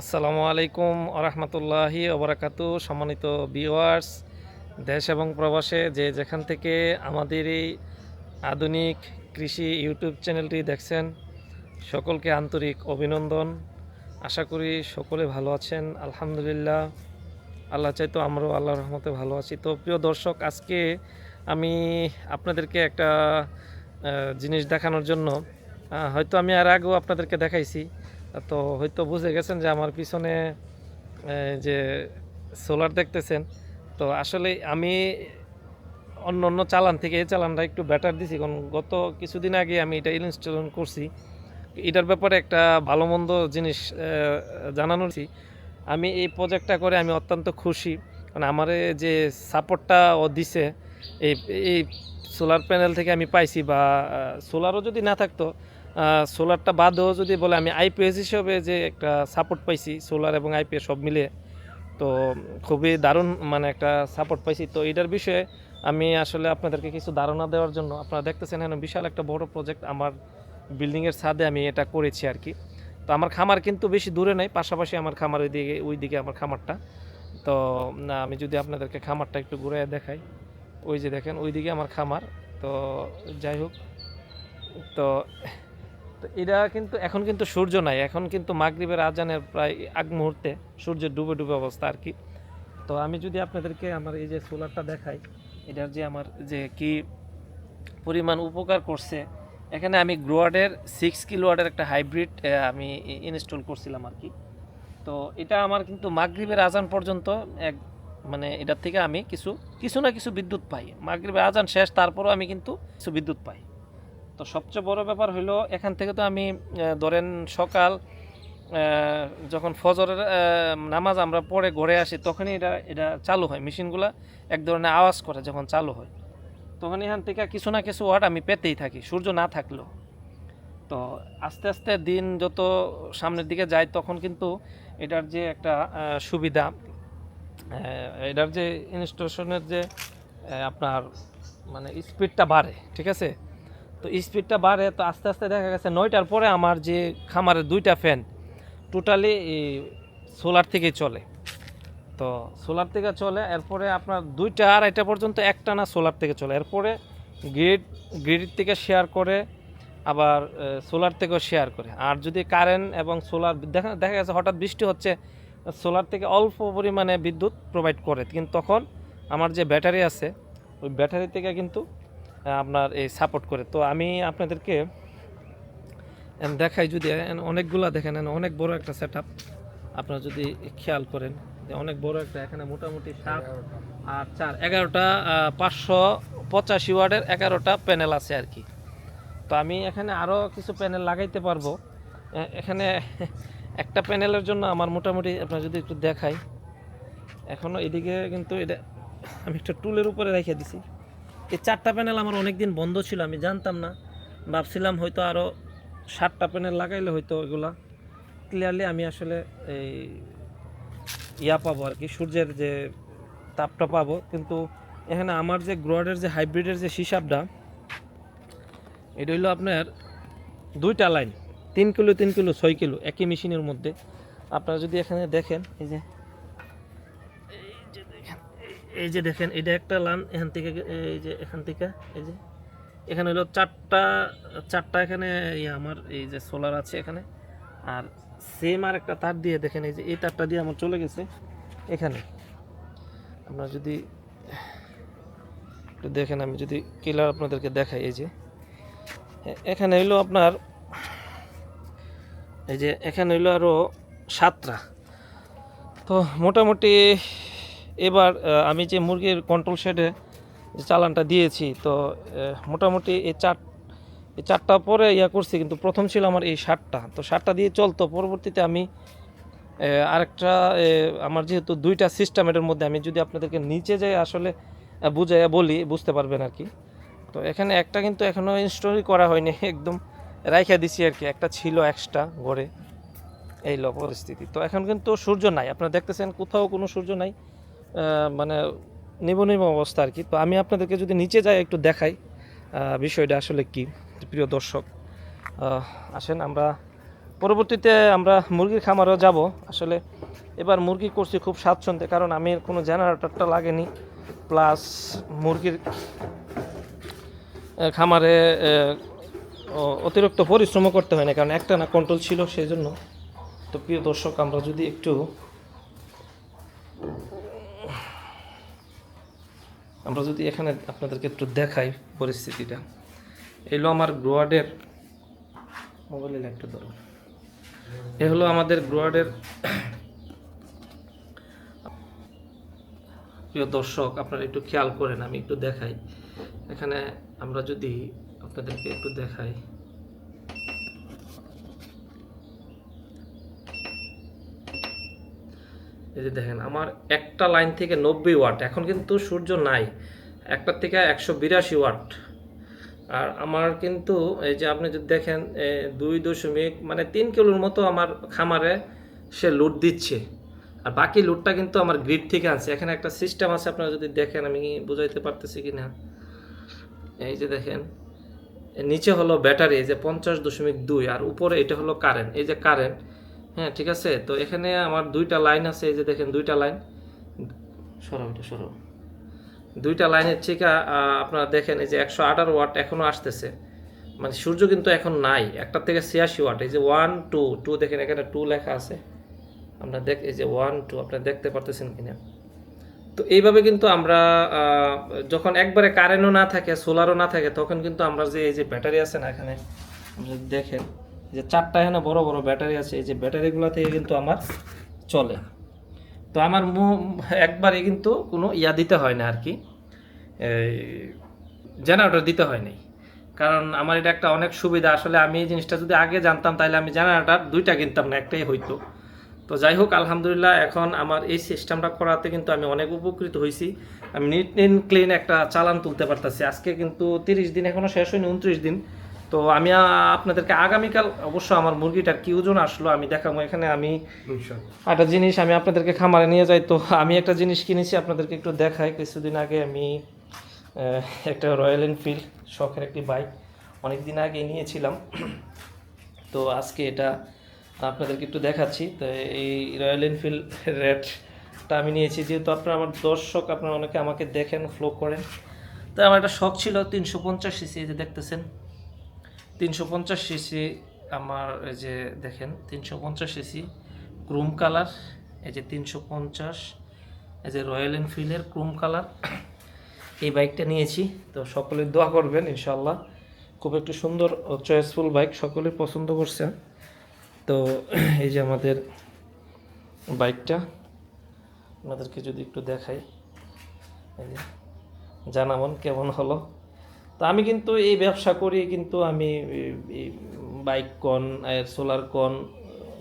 আসসালামু আলাইকুম আরহামতুল্লাহি ওবরাকাতু। সম্মানিত ভিউয়ার্স দেশ এবং প্রবাসে যে যেখান থেকে আমাদের এই আধুনিক কৃষি ইউটিউব চ্যানেলটি দেখছেন, সকলকে আন্তরিক অভিনন্দন। আশা করি সকলে ভালো আছেন, আলহামদুলিল্লাহ। আল্লাহ চাইতো আমরাও আল্লাহর রহমতে ভালো আছি। তো প্রিয় দর্শক, আজকে আমি আপনাদেরকে একটা জিনিস দেখানোর জন্য হয়তো আমি আর আগেও আপনাদেরকে দেখাইছি। তো হয়তো বুঝে গেছেন যে আমার পিছনে যে সোলার দেখতেছেন, তো আসলে আমি অন্য অন্য চালান থেকে এই চালানটা একটু বেটার দিছি, কারণ গত কিছুদিন আগে আমি এটা ইনস্টল করছি এটার ব্যাপারে একটা ভালো মন্দ জিনিস জানানোর। আমি এই প্রজেক্টটা করে আমি অত্যন্ত খুশি, কারণ আমার যে সাপোর্টটা ও দিছে, এই এই সোলার প্যানেল থেকে আমি পাইছি বা সোলারও যদি না থাকতো সোলারটা বাদেও যদি বলে আমি আইপিএস হিসেবে যে একটা সাপোর্ট পাইছি সোলার এবং আইপিএস সব মিলিয়ে, তো খুবই দারুণ মানে একটা সাপোর্ট পাইছি। তো এটার বিষয়ে আমি আসলে আপনাদেরকে কিছু ধারণা দেওয়ার জন্য, আপনারা দেখতেছেন এখানে বিশাল একটা বড় প্রজেক্ট আমার বিল্ডিংয়ের ছাদে আমি এটা করেছি আর কি। তো আমার খামার কিন্তু বেশি দূরে নাই, পাশাপাশি আমার খামার ওইদিকে ওইদিকে আমার খামারটা। তো না, আমি যদি আপনাদেরকে খামারটা একটু ঘুরে দেখাই, ওই যে দেখেন ওই দিকে আমার খামার। তো যাই হোক, তো তো এটা কিন্তু, এখন কিন্তু সূর্য নাই, এখন কিন্তু মাগরিবের আজানের প্রায় আগ মুহূর্তে সূর্য ডুবে ডুবে অবস্থা আর কি। তো আমি যদি আপনাদেরকে আমার এই যে সোলারটা দেখাই, এটার যে আমার যে কি পরিমাণ উপকার করছে, এখানে আমি গ্রোয়ার্ডের সিক্স কিলোয়ার্ডের একটা হাইব্রিড আমি ইনস্টল করছিলাম আর কি। তো এটা আমার কিন্তু মাগরিবের আজান পর্যন্ত এক মানে এটার থেকে আমি কিছু কিছু না কিছু বিদ্যুৎ পাই। মাগরিবের আজান শেষ, তারপরও আমি কিন্তু কিছু বিদ্যুৎ পাই। তো সবচেয়ে বড় ব্যাপার হলো এখান থেকে তো আমি ধরেন সকাল যখন ফজরের নামাজ আমরা পড়ে ঘরে আসি, তখনই এটা এটা চালু হয়। মেশিনগুলো এক ধরনের আওয়াজ করে যখন চালু হয়। তখন এখান থেকে কিছু না কিছু ওয়াট আমি পেতেই থাকি, সূর্য না থাকলেও। তো আস্তে আস্তে দিন যত সামনের দিকে যায়, তখন কিন্তু এটার যে একটা সুবিধা এটার যে ইনস্টলেশনের যে আপনার মানে স্পিডটা বাড়ে, ঠিক আছে? তো স্পিডটা বাড়ে, তো আস্তে আস্তে দেখা গেছে নয়টার পরে আমার যে খামারের দুইটা ফ্যান টোটালি সোলার থেকেই চলে। তো সোলার থেকে চলে, এরপরে আপনার দুইটা আড়াইটা পর্যন্ত একটা না সোলার থেকে চলে। এরপরে গ্রিড গ্রিড থেকে শেয়ার করে, আবার সোলার থেকেও শেয়ার করে। আর যদি কারেন্ট এবং সোলার দেখা দেখা গেছে হঠাৎ বৃষ্টি হচ্ছে সোলার থেকে অল্প পরিমাণে বিদ্যুৎ প্রোভাইড করে। কিন্তু তখন আমার যে ব্যাটারি আছে, ওই ব্যাটারি থেকে কিন্তু আপনার এই সাপোর্ট করে। তো আমি আপনাদেরকে দেখাই যদি অনেকগুলা দেখেন অনেক বড় একটা সেট আপ আপনারা যদি খেয়াল করেন, যে অনেক বড় একটা, এখানে মোটামুটি সাত আর চার, এগারোটা পাঁচশো পঁচাশি ওয়ার্ডের এগারোটা প্যানেল আছে আর কি। তো আমি এখানে আরও কিছু প্যানেল লাগাইতে পারব। এখানে একটা প্যানেলের জন্য আমার মোটামুটি আপনার যদি একটু দেখাই। এখনও এদিকে কিন্তু এটা, আমি একটা টুলের উপরে রেখে দিছি। এই চারটা প্যানেল আমার অনেক দিন বন্ধ ছিল, আমি জানতাম না। ভাবছিলাম হয়তো আরও সাতটা প্যানেল লাগাইলে হয়তো এগুলা ক্লিয়ারলি আমি আসলে এই ইয়া পাবো আর কি, সূর্যের যে তাপটা পাবো। কিন্তু এখানে আমার যে গ্রোয়ার্ডের যে হাইব্রিডের যে হিসাবটা, এটা হইল আপনার দুইটা লাইন তিন কিলো তিন কিলো, ছয় কিলো, একই মেশিনের মধ্যে। আপনারা যদি এখানে দেখেন, এই যে এই যে দেখেন, এটা একটা লান, এখান থেকে, এই যে এখান থেকে, এই যে। এখানে হলো চারটা চারটা এখানে আমার এই যে সোলার আছে এখানে। আর সেম আর একটা তার দিয়ে দেখেন, এই যে এই তারটা দিয়ে আমার চলে গেছে এখানে। আপনারা যদি, একটু দেখেন, আমি যদি কিলার আপনাদেরকে দেখাই, এই যে। এখানে হইল আপনার, এই যে এখানে হইল আরও সাতটা। তো মোটামুটি এবার আমি যে মুরগির কন্ট্রোল শেডে যে চালানটা দিয়েছি, তো মোটামুটি এই চার, এই চারটা পরে ইয়া করছি, কিন্তু প্রথম ছিল আমার এই সাতটা তো সাতটা দিয়ে চলতো। পরবর্তীতে আমি আরেকটা আমার যেহেতু দুইটা সিস্টেম এটার মধ্যে আমি যদি আপনাদেরকে নিচে যাই, আসলে বুঝাইয়া বলি, বুঝতে পারবেন আর কি। তো এখানে একটা কিন্তু এখনও ইনস্টলই করা হয়নি, একদম রাইখা দিছি আর কি। একটা ছিল এক্সট্রা ঘরে, এই ল পরিস্থিতি তো এখন কিন্তু সূর্য নাই। আপনারা দেখতেছেন কোথাও কোনো সূর্য নাই। মানে নিবনিম অবস্থা আর কি। তো আমি আপনাদেরকে যদি নিচে যাই, একটু দেখাই বিষয়টা আসলে কি, প্রিয় দর্শক। আসেন, আমরা পরবর্তীতে আমরা মুরগির খামারেও যাব। আসলে এবার মুরগি করছি খুব স্বাচ্ছন্দ্যে, কারণ আমি কোনো জেনারেটরটা লাগেনি। প্লাস মুরগির খামারে অতিরিক্ত পরিশ্রমও করতে হয় না, কারণ একটা না কন্ট্রোল ছিল সেই জন্য তো প্রিয় দর্শক, আমরা যদি একটু আমরা যদি এখানে আপনাদেরকে একটু দেখাই পরিস্থিতিটা। এলো আমার গ্রোয়ার্ডের মোবাইলে একটু ধরো। এ হলো আমাদের গ্রোয়ার্ডের প্রিয় দর্শক, আপনারা একটু খেয়াল করেন, আমি একটু দেখাই। এখানে আমরা যদি আপনাদেরকে একটু দেখাই। এই যে দেখেন, আমার একটা লাইন থেকে নব্বই ওয়াট, এখন কিন্তু সূর্য নাই। একটার থেকে একশো বিরাশি ওয়াট। আর আমার কিন্তু এই যে আপনি যদি দেখেন দুই দশমিক মানে তিন কিলোর মতো আমার খামারে সে লুট দিচ্ছে। আর বাকি লুটটা কিন্তু আমার গ্রিড থেকে আনছে। এখানে একটা সিস্টেম আছে, আপনারা যদি দেখেন, আমি বুঝাইতে পারতেছি কি না এই যে দেখেন নিচে হলো ব্যাটারি এই যে পঞ্চাশ দশমিক দুই, আর উপরে এটা হলো কারেন্ট এই যে কারেন্ট হ্যাঁ ঠিক আছে। তো এখানে আমার দুইটা লাইন আছে, এই যে দেখেন দুইটা লাইন সরাও এটা, সরাও। দুইটা লাইনের থেকে আপনারা দেখেন এই যে একশো আঠারো ওয়াট এখনও আসতেছে। মানে সূর্য কিন্তু এখন নাই, একটা থেকে ছিয়াশি ওয়াট এই যে ওয়ান টু টু দেখেন এখানে টু লেখা আছে। আমরা দেখ, এই যে ওয়ান টু আপনারা দেখতে পারতেছেন কিনা? তো এইভাবে কিন্তু আমরা যখন একবারে কারেন্টও না থাকে সোলারও না থাকে, তখন কিন্তু আমরা যে, এই যে ব্যাটারি আছে না এখানে দেখেন যে চারটা এখানে বড় বড় ব্যাটারি আছে, এই যে ব্যাটারিগুলো থেকে কিন্তু আমার চলে। তো আমার মু- একবারে কিন্তু কোনো ইয়া দিতে হয় না আর কি জেনারেটর দিতে হয় নাই। কারণ আমার এটা একটা অনেক সুবিধা, আসলে আমি এই জিনিসটা যদি আগে জানতাম তাহলে আমি জেনারেটর দুইটা কিনতাম না, একটাই হইতো। তো যাই হোক, আলহামদুলিল্লাহ এখন আমার এই সিস্টেমটা করাতে কিন্তু আমি অনেক উপকৃত হয়েছি আমি নিট ক্লিন একটা চালান তুলতে পারতেছি। আজকে কিন্তু তিরিশ দিন এখনও শেষ হয়নি, উনত্রিশ দিন। তো আমি আপনাদেরকে আগামীকাল অবশ্য আমার মুরগিটার কি ওজন আসলো আমি দেখাবো এখানে আমি একটা জিনিস আমি আপনাদেরকে খামারে নিয়ে যাই। তো আমি একটা জিনিস কিনেছি আপনাদেরকে একটু দেখাই। কিছুদিন আগে আমি একটা রয়্যাল এনফিল্ড শখের একটি বাইক অনেক দিন আগে নিয়েছিলাম। তো আজকে এটা আপনাদেরকে একটু দেখাচ্ছি। তো এই রয়্যাল এনফিল্ড রেটটা আমি নিয়েছি। যেহেতু আপনারা আমার দর্শক আপনারা অনেকে আমাকে দেখেন ফ্লো করেন। তো আমার একটা শখ ছিল তিনশো পঞ্চাশ সিসি যে দেখতেছেন। তিনশো পঞ্চাশ সিসি আমার এই যে দেখেন, তিনশো পঞ্চাশ সিসি ক্রোম কালার এই যে তিনশো পঞ্চাশ, এই যে রয়্যাল এনফিল্ডের ক্রোম কালার এই বাইকটা নিয়েছি, তো সকলে দোয়া করবেন ইনশাল্লাহ খুব একটি সুন্দর চয়েসফুল বাইক সকলে পছন্দ করছেন। তো এই যে আমাদের বাইকটা আপনাদেরকে যদি একটু দেখাই। এই যে, জানাবেন কেমন হলো। তো আমি কিন্তু এই ব্যবসা করি কিন্তু আমি বাইক কন সোলার কন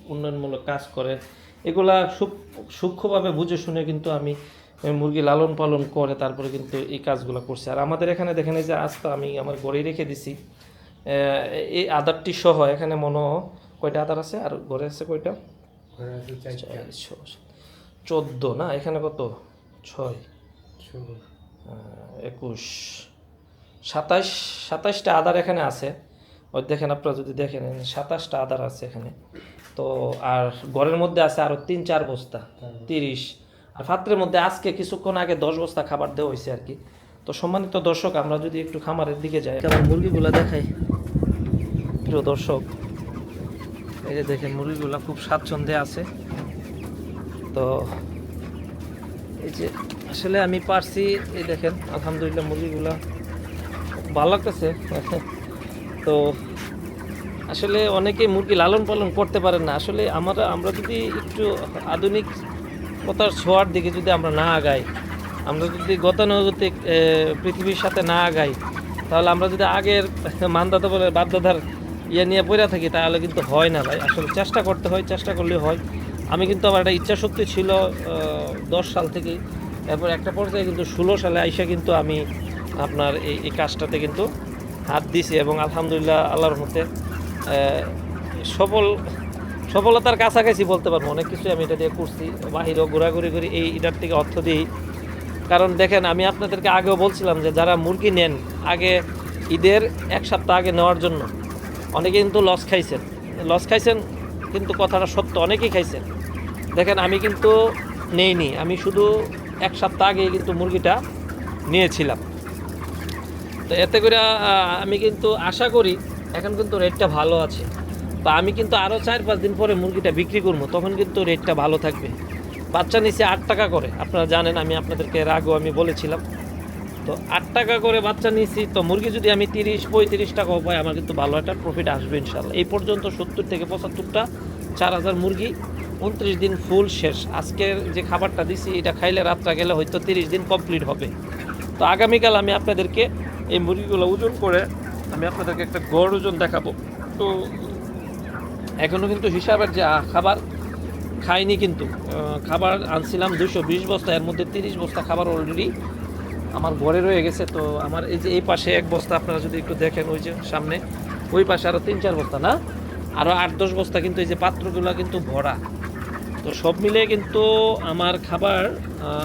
উন্নয়নমূলক কাজ করে। এগুলা সূক- সূক্ষ্মভাবে বুঝে শুনে কিন্তু আমি মুরগি লালন পালন করে তারপরে কিন্তু এই কাজগুলো করছি। আর আমাদের এখানে দেখেন এই যে আস্তা আমি আমার ঘরে রেখে দিছি। এই আদারটি সহ এখানে মনে কয়টা আদার আছে? আর ঘরে আছে কয়টা? চোদ্দ না? এখানে কত? ছয়। একুশ। সাতাশ, সাতাশটা আদার এখানে আছে। ওই দেখেন আপনারা যদি দেখেন সাতাশটা আদার আছে এখানে। তো আর ঘরের মধ্যে আছে আরও তিন, চার বস্তা, তিরিশ। আর পাত্রের মধ্যে আজকে কিছুক্ষণ আগে দশ বস্তা খাবার দেওয়া হয়েছে আর কি। তো সম্মানিত দর্শক, আমরা যদি একটু খামারের দিকে যাই। আমার মুরগিগুলো দেখাই? প্রিয় দর্শক, এই যে দেখেন মুরগিগুলো খুব স্বাচ্ছন্দ্যে আছে। তো এই যে আসলে আমি পারছি, এই দেখেন, আলহামদুলিল্লাহ মুরগিগুলা ভালো লাগতেছে। তো আসলে অনেকে মুরগি লালন পালন করতে পারেন না। আসলে আমরা আমরা যদি একটু আধুনিক কথার ছোঁয়ার দিকে যদি আমরা না আগাই, আমরা যদি গতানুগতিক পৃথিবীর সাথে না আগাই, তাহলে আমরা যদি আগের মানদাতা বলে বাধ্যতার ইয়ে নিয়ে পড়ে থাকি, তাহলে কিন্তু হয় না ভাই। আসলে চেষ্টা করতে হয়, চেষ্টা করলে হয়। আমি কিন্তু আমার একটা ইচ্ছা শক্তি ছিল দশ সাল থেকেই এরপর একটা পর্যায়ে কিন্তু ষোলো সালে আইসা কিন্তু আমি আপনার এই এই কাজটাতে কিন্তু হাত দিছি এবং আলহামদুলিল্লাহ আল্লাহর মতে সফল, সফলতার কাছাকাছি বলতে পারব, অনেক কিছু আমি এটা দিয়ে করছি, বাহিরেও ঘোরাঘুরি করি, এই এটার থেকে অর্থ দিই। কারণ দেখেন, আমি আপনাদেরকে আগেও বলছিলাম যে যারা মুরগি নেন, আগে ঈদের এক সপ্তাহ আগে নেওয়ার জন্য, অনেকে কিন্তু লস খাইছেন। লস খাইছেন কিন্তু কথাটা সত্য, অনেকেই খাইছেন। দেখেন, আমি কিন্তু নেইনি, আমি শুধু এক সপ্তাহ আগে কিন্তু মুরগিটা নিয়েছিলাম। তো এতে করে আমি কিন্তু আশা করি এখন কিন্তু রেটটা ভালো আছে। তো আমি কিন্তু আরও চার পাঁচ দিন পরে মুরগিটা বিক্রি করব, তখন কিন্তু রেটটা ভালো থাকবে। বাচ্চা নিচে আট টাকা করে, আপনারা জানেন, আমি আপনাদেরকে এর আগেও আমি বলেছিলাম। তো আট টাকা করে বাচ্চা নিয়েছি তো মুরগি যদি আমি তিরিশ, পঁয়ত্রিশ টাকাও পাই, আমার কিন্তু ভালো একটা প্রফিট আসবে ইনশাল্লাহ এই পর্যন্ত সত্তর থেকে পঁচাত্তরটা চার হাজার মুরগি, উনত্রিশ দিন ফুল শেষ। আজকের যে খাবারটা দিছি, এটা খাইলে রাত্রা গেলে হয়তো তিরিশ দিন কমপ্লিট হবে। তো আগামীকাল আমি আপনাদেরকে এই মুরগিগুলো ওজন করে আমি আপনাদেরকে একটা গড় ওজন দেখাবো। তো এখনও কিন্তু হিসাবের যে খাবার খাইনি কিন্তু খাবার আনছিলাম দুশো বিশ বস্তা, এর মধ্যে তিরিশ বস্তা খাবার অলরেডি আমার ঘরে রয়ে গেছে। তো আমার এই যে এই পাশে এক বস্তা, আপনারা যদি একটু দেখেন ওই যে সামনে, ওই পাশে আরও তিন চার বস্তা, না? আরও আট দশ বস্তা কিন্তু এই যে পাত্রগুলো কিন্তু ভরা। তো সব মিলিয়ে কিন্তু আমার খাবার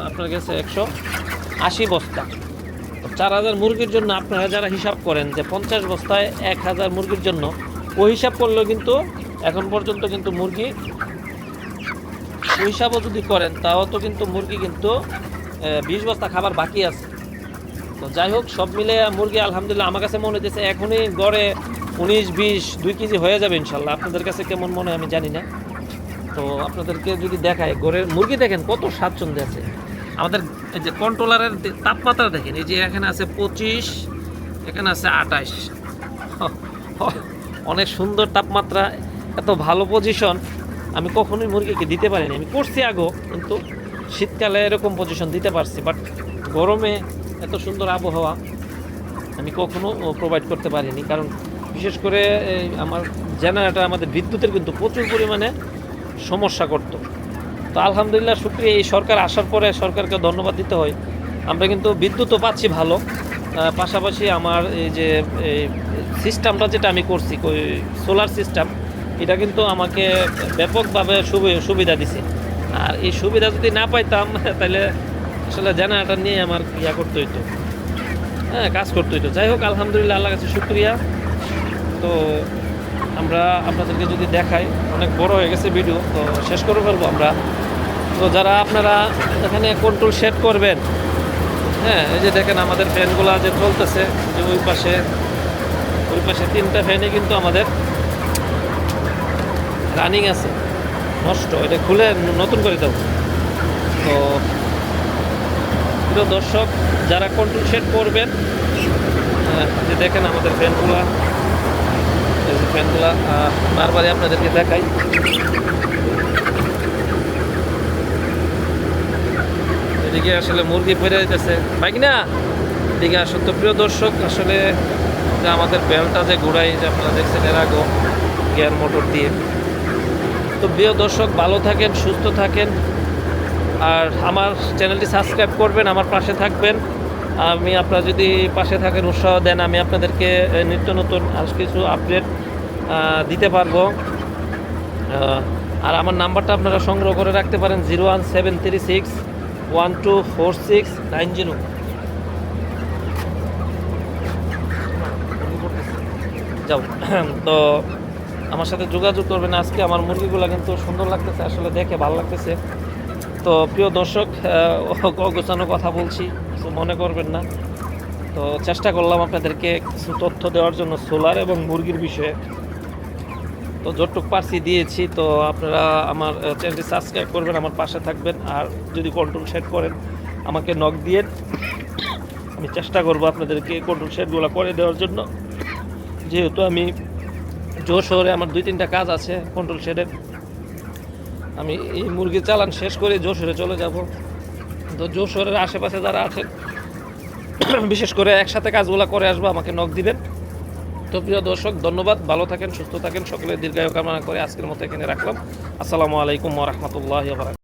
আপনার কাছে একশো আশি বস্তা। চার হাজার মুরগির জন্য আপনারা যারা হিসাব করেন যে পঞ্চাশ বস্তায় এক হাজার মুরগির জন্য, ওই হিসাব করলেও কিন্তু এখন পর্যন্ত কিন্তু মুরগি হিসাবও যদি করেন, তাও তো কিন্তু মুরগি কিন্তু বিশ বস্তা খাবার বাকি আছে। তো যাই হোক, সব মিলে মুরগি আলহামদুলিল্লাহ আমার কাছে মনে হচ্ছে এখনই গড়ে উনিশ, বিশ, দুই কেজি হয়ে যাবে ইনশাল্লাহ। আপনাদের কাছে কেমন মনে হয় আমি জানি না। তো আপনাদেরকে যদি দেখায় গড়ের মুরগি দেখেন কত স্বাচ্ছন্দ্য আছে। আমাদের এই যে কন্ট্রোলারের তাপমাত্রা দেখেন, এই যে এখানে আছে পঁচিশ, এখানে আছে আঠাশ। অনেক সুন্দর তাপমাত্রা, এত ভালো পজিশন আমি কখনোই মুরগিকে দিতে পারিনি। আমি করছি আগো কিন্তু শীতকালে এরকম পজিশন দিতে পারছি বাট গরমে এত সুন্দর আবহাওয়া আমি কখনো প্রোভাইড করতে পারিনি। কারণ বিশেষ করে আমার জেনারেটর আমাদের বিদ্যুতের কিন্তু প্রচুর পরিমাণে সমস্যা করত। তো আলহামদুলিল্লাহ, শুক্রিয়া। এই সরকার আসার পরে সরকারকে ধন্যবাদ দিতে হয়। আমরা কিন্তু বিদ্যুৎও পাচ্ছি ভালো। পাশাপাশি আমার এই যে সিস্টেমটা যেটা আমি করছি ওই সোলার সিস্টেম এটা কিন্তু আমাকে ব্যাপকভাবে সুবি- সুবিধা দিছে। আর এই সুবিধা যদি না পাইতাম, তাহলে আসলে জেনারেটর নিয়ে আমার ইয়া করতে হইতো। হ্যাঁ কাজ করতে হইতো। যাই হোক, আলহামদুলিল্লাহ আল্লাহ কাছে শুক্রিয়া। তো আমরা আপনাদেরকে যদি দেখাই, অনেক বড় হয়ে গেছে ভিডিও তো শেষ করে ফেলব আমরা। তো যারা আপনারা এখানে কন্ট্রোল সেট করবেন হ্যাঁ এই যে দেখেন আমাদের ফ্যানগুলো যে চলতেছে যে ওই পাশে ওই পাশে তিনটা ফ্যানই কিন্তু আমাদের রানিং আছে। নষ্ট এটা খুলে নতুন করে দাও। তো প্রিয় দর্শক যারা কন্ট্রোল সেট করবেন আহ, যে দেখেন আমাদের ফ্যানগুলা ফ্যানগুলা বারবারই আপনাদেরকে দেখাই। এদিকে আসলে মুরগি ফেরে যেতেছে বাইক না এদিকে আসলে তো, প্রিয় দর্শক, আসলে যে আমাদের বেলটা যে ঘুরাই, যে আপনারা দেখছেন এর আগেও গিয়ার মোটর দিয়ে। তো প্রিয় দর্শক, ভালো থাকেন, সুস্থ থাকেন। আর আমার চ্যানেলটি সাবস্ক্রাইব করবেন, আমার পাশে থাকবেন। আমি আপনারা যদি পাশে থাকেন, উৎসাহ দেন, আমি আপনাদেরকে নিত্য নতুন আজ কিছু আপডেট দিতে পারব। আর আমার নাম্বারটা আপনারা সংগ্রহ করে রাখতে পারেন, zero one seven three six one two four six nine zero যাও। তো আমার সাথে যোগাযোগ করবেন আজকে। আমার মুরগিগুলো কিন্তু সুন্দর লাগতেছে, আসলে দেখে ভালো লাগতেছে। তো প্রিয় দর্শক গোছানো কথা বলছি, কিছু মনে করবেন না। তো চেষ্টা করলাম আপনাদেরকে কিছু তথ্য দেওয়ার জন্য সোলার এবং মুরগির বিষয়ে। তো যতটুক পারছি দিয়েছি, তো আপনারা আমার চ্যানেলটি সাবস্ক্রাইব করবেন, আমার পাশে থাকবেন। আর যদি কন্ট্রোল সেট করেন আমাকে নক দিয়ে আমি চেষ্টা করব আপনাদেরকে কন্ট্রোল সেটগুলো করে দেওয়ার জন্য। যেহেতু আমি জোর শহরে আমার দুই তিনটা কাজ আছে কন্ট্রোল শেডের আমি এই মুরগি চালান শেষ করে যশোরে চলে যাব। তো যশোরের আশেপাশে যারা আছেন, বিশেষ করে একসাথে কাজগুলো করে আসব, আমাকে নক দিবেন। তো প্রিয় দর্শক, ধন্যবাদ। ভালো থাকেন, সুস্থ থাকেন। সকলে দীর্ঘায়ু কামনা করে আজকের মতো এখানে রাখলাম। আসসালামু আলাইকুম রহমতুল্লাহ বারাকাতুহু।